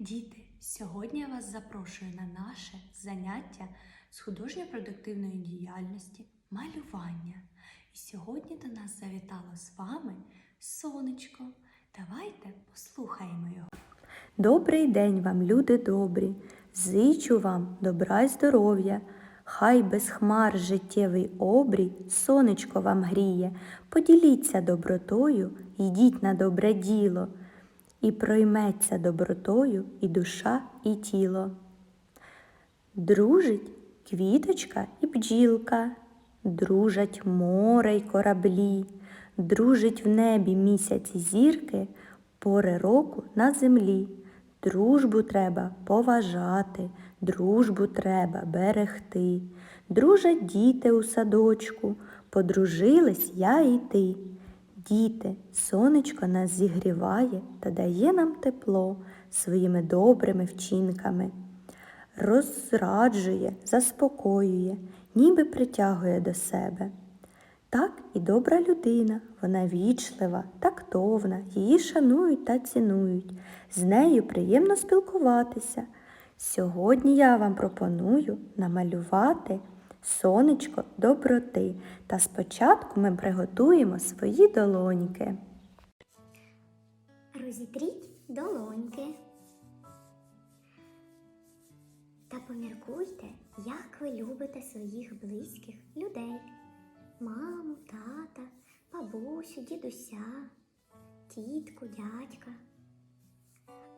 Діти, сьогодні я вас запрошую на наше заняття з художньо-продуктивної діяльності малювання. І сьогодні до нас завітало з вами сонечко. Давайте послухаємо його. Добрий день вам, люди добрі, зичу вам добра й здоров'я. Хай без хмар життєвий обрій, сонечко вам гріє. Поділіться добротою, йдіть на добре діло, і пройметься добротою і душа, і тіло. Дружить квіточка і бджілка, дружать море й кораблі, дружить в небі місяць і зірки, пори року на землі. Дружбу треба поважати, дружбу треба берегти. Дружать діти у садочку, подружились я і ти. Діти, сонечко нас зігріває та дає нам тепло своїми добрими вчинками розраджує, заспокоює, ніби притягує до себе. Так і добра людина, вона вічлива, тактовна, її шанують та цінують, з нею приємно спілкуватися. Сьогодні я вам пропоную намалювати сонечко доброти, та спочатку ми приготуємо свої долоньки. Розітріть долоньки. Та поміркуйте, як ви любите своїх близьких людей. Маму, тата, бабусю, дідуся, тітку, дядька.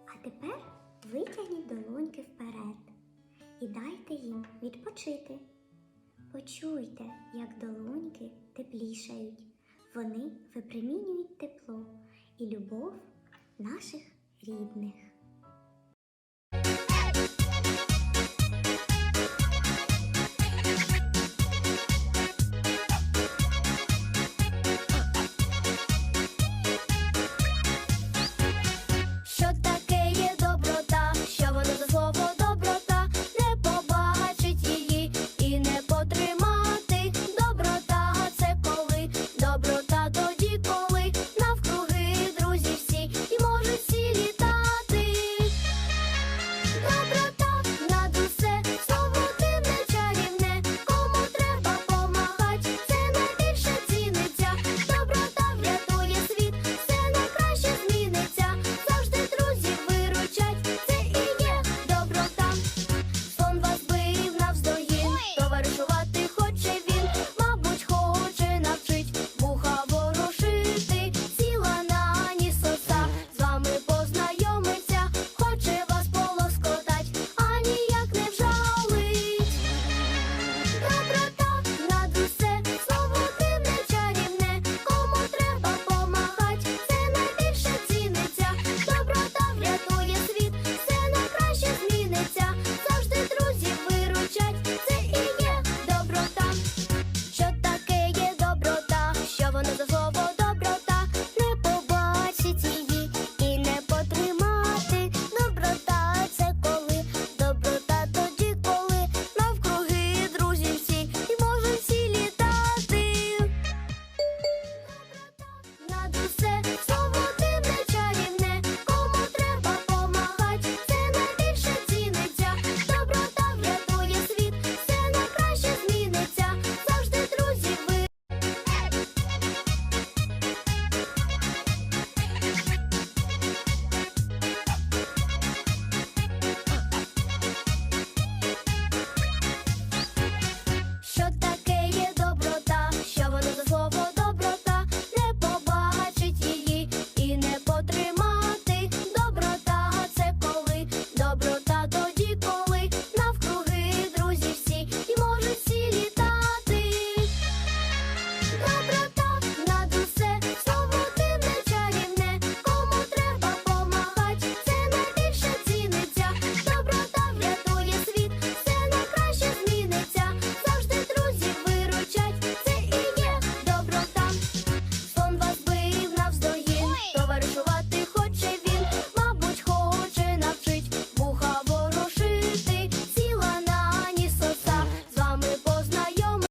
А тепер витягніть долоньки вперед і дайте їм відпочити. Почуйте, як долоньки теплішають. Вони випромінюють тепло і любов наших рідних.